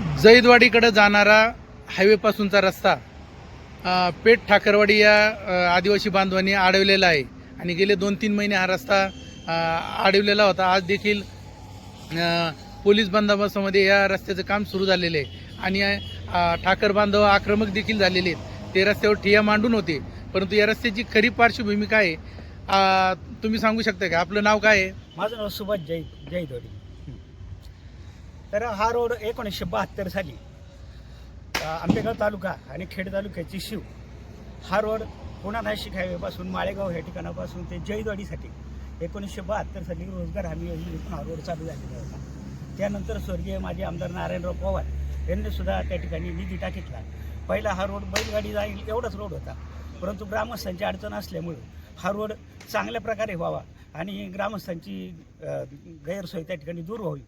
जैदवाडीकडे जाणारा हायवेपासूनचा रस्ता पेठ ठाकरवाडी या आदिवासी बांधवांनी अडवलेला आहे. आणि गेले दोन तीन महिने हा रस्ता अडवलेला होता. आज देखील पोलीस बंदोबस्तामध्ये या रस्त्याचं काम सुरू झालेलं आहे. आणि ठाकर बांधव आक्रमक देखील झालेले आहेत. ते रस्त्यावर ठिया मांडून होते. परंतु या रस्त्याची खरी पार्श्वभूमी काय आहे? तुम्ही सांगू शकता का? आपलं नाव काय आहे? माझं नाव सुभाष जै जयदवाडी. तर हा रोड एकोणीसशे बहात्तर साली आंबेगाव तालुका आणि खेड तालुक्याची शिव. हा रोड पुणा नाशिक हायवेपासून माळेगाव या ठिकाणापासून ते जयदवाडीसाठी एकोणीसशे बहात्तर साली रोजगार हमी योजनेतून हा रोड चालू झालेला होता. त्यानंतर स्वर्गीय माजी आमदार नारायणराव पवार यांनी सुद्धा त्या ठिकाणी निधी टाकितला. पहिला हा रोड बैलगाडी जाईल एवढाच रोड होता. परंतु ग्रामस्थांची अडचण असल्यामुळे हा रोड चांगल्या प्रकारे व्हावा आणि ग्रामस्थांची गैरसोय त्या ठिकाणी दूर व्हावी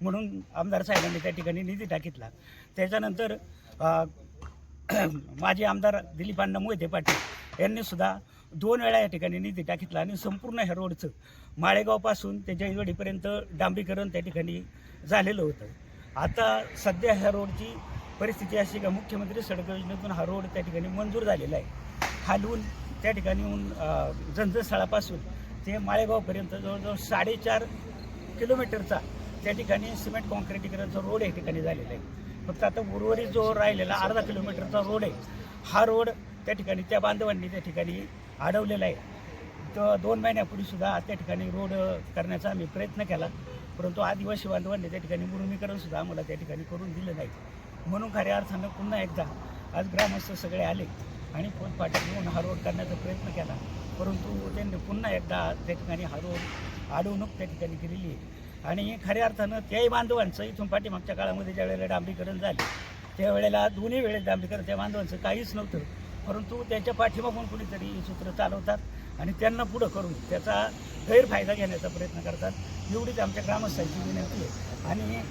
म्हणून आमदार साहेबांनी त्या ठिकाणी निधी टाकितला. त्याच्यानंतर माजी आमदार दिलीप अण्णा मोहिते पाटील यांनीसुद्धा दोन वेळा या ठिकाणी निधी टाकितला आणि संपूर्ण ह्या रोडचं माळेगावपासून ते जैवडीपर्यंत डांबरीकरण त्या ठिकाणी झालेलं होतं. आता सध्या ह्या रोडची परिस्थिती अशी का मुख्यमंत्री सडक योजनेतून हा रोड त्या ठिकाणी मंजूर झालेला आहे. खालून त्या ठिकाणी जंजस्थळापासून ते माळेगावपर्यंत जवळजवळ साडेचार किलोमीटरचा त्या ठिकाणी सिमेंट कॉन्क्रिटीकरणचा रोड या ठिकाणी झालेला आहे. फक्त आता उर्वरित जो राहिलेला अर्धा किलोमीटरचा रोड आहे हा रोड त्या ठिकाणी त्या बांधवांनी त्या ठिकाणी अडवलेला आहे. तर दोन महिन्यापूर्वी सुद्धा त्या ठिकाणी रोड करण्याचा आम्ही प्रयत्न केला परंतु आदिवासी बांधवांनी त्या ठिकाणी मुरुमीकरण सुद्धा आम्हाला त्या ठिकाणी करून दिलं नाही. म्हणून खऱ्या अर्थानं पुन्हा एकदा आज ग्रामस्थ सगळे आले आणि फोन पाठी घेऊन हा रोड करण्याचा प्रयत्न केला. परंतु त्यांनी पुन्हा एकदा त्या ठिकाणी हा रोड अडवणूक त्या ठिकाणी केलेली आहे. आणि खऱ्या अर्थानं त्याही बांधवांचं इथून पाठीमागच्या काळामध्ये ज्या वेळेला डांबरीकरण झाले त्यावेळेला दोन्ही वेळेस डांबरीकरण त्या बांधवांचं काहीच नव्हतं. परंतु त्यांच्या पाठीमागून कुणीतरी ही सूत्र चालवतात आणि त्यांना पुढं करून त्याचा गैरफायदा घेण्याचा प्रयत्न करतात. एवढीच आमच्या ग्रामस्थांची विनंती आहे. आणि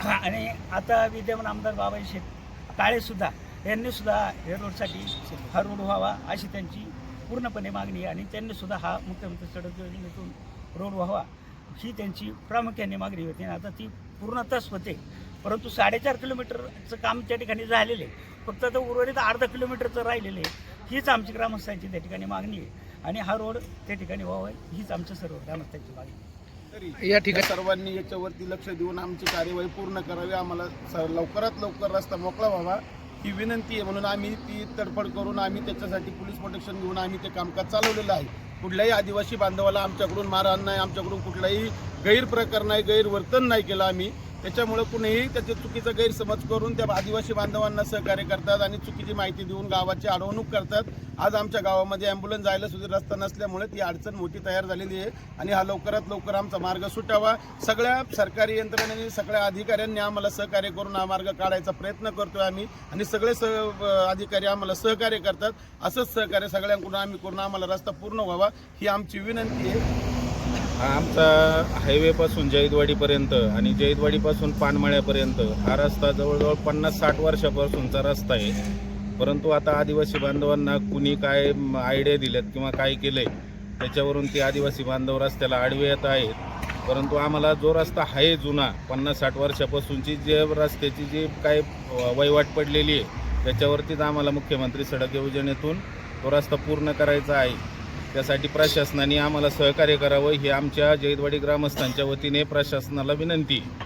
आणि आता विद्यमान आमदार बाबाई शेख काळेसुद्धा यांनीसुद्धा हे रोडसाठी हा रोड व्हावा अशी त्यांची पूर्णपणे मागणी आहे. आणि त्यांनीसुद्धा हा मुख्यमंत्री सडक योजनेतून रोड व्हावा ही त्यांची प्रामुख्याने मागणी होती. आणि आता ती पूर्णतच होते. परंतु साडेचार किलोमीटरचं काम त्या ठिकाणी झालेलं आहे. फक्त आता उर्वरित अर्धा किलोमीटरचं राहिलेलं आहे. हीच आमची ग्रामस्थांची त्या ठिकाणी मागणी आहे. आणि हा रोड त्या ठिकाणी व्हावा हीच आमच्या सर्व ग्रामस्थांची मागणी आहे. तरी या ठिकाणी सर्वांनी याच्यावरती लक्ष देऊन आमची कार्यवाही पूर्ण करावी. आम्हाला स- लवकरात लवकर रस्ता मोकळा व्हावा. ही विनंती आहे म्हणून आम्ही ती तडफड करून आम्ही त्याच्यासाठी पोलीस प्रोटेक्शन घेऊन आम्ही ते कामकाज चालवलेलं आहे. कुठल्याही आदिवासी बांधवाला आमच्याकडून मारहाण नाही आमच्याकडून कुठलाही गैरप्रकार नाही गैरवर्तन नाही केलं आम्ही. त्याच्यामुळं कुणीही त्याचे चुकीचा गैरसमज करून त्या आदिवासी बांधवांना सहकार्य करतात आणि चुकीची माहिती देऊन गावाची अडवणूक करतात. आज आमच्या गावामध्ये ॲम्ब्युलन्स जायला सुद्धा रस्ता नसल्यामुळे ती अडचण मोठी तयार झालेली आहे आणि हा लवकरात लवकर आमचा मार्ग सुटावा. सगळ्या सरकारी यंत्रणेने सगळ्या अधिकाऱ्यांनी आम्हाला सहकार्य करून हा मार्ग काढायचा प्रयत्न करतोय आम्ही आणि सगळे स अधिकारी आम्हाला सहकार्य करतात. असंच सहकार्य सगळ्यांकडून आम्ही करून आम्हाला रस्ता पूर्ण व्हावा ही आमची विनंती आहे. आमचा हायवेपासून जैदवाडीपर्यंत आणि जैदवाडीपासून पानमळ्यापर्यंत हा रस्ता जवळजवळ पन्नास साठ वर्षापासूनचा रस्ता आहे. परंतु आता आदिवासी बांधवांना कुणी काय आयडिया दिल्यात किंवा काय केलंय त्याच्यावरून ती आदिवासी बांधव रस्त्याला आडवे येत आहेत. परंतु आम्हाला जो रस्ता आहे जुना पन्नास साठ वर्षापासूनची जे रस्त्याची जी काय वहिवाट पडलेली आहे त्याच्यावरतीच आम्हाला मुख्यमंत्री सडक योजनेतून तो रस्ता पूर्ण करायचा आहे. त्यासाठी प्रशासनाने आम्हाला सहकार्य करावं ही आमच्या जैदवाडी ग्रामस्थांच्या वतीने प्रशासनाला विनंती आहे.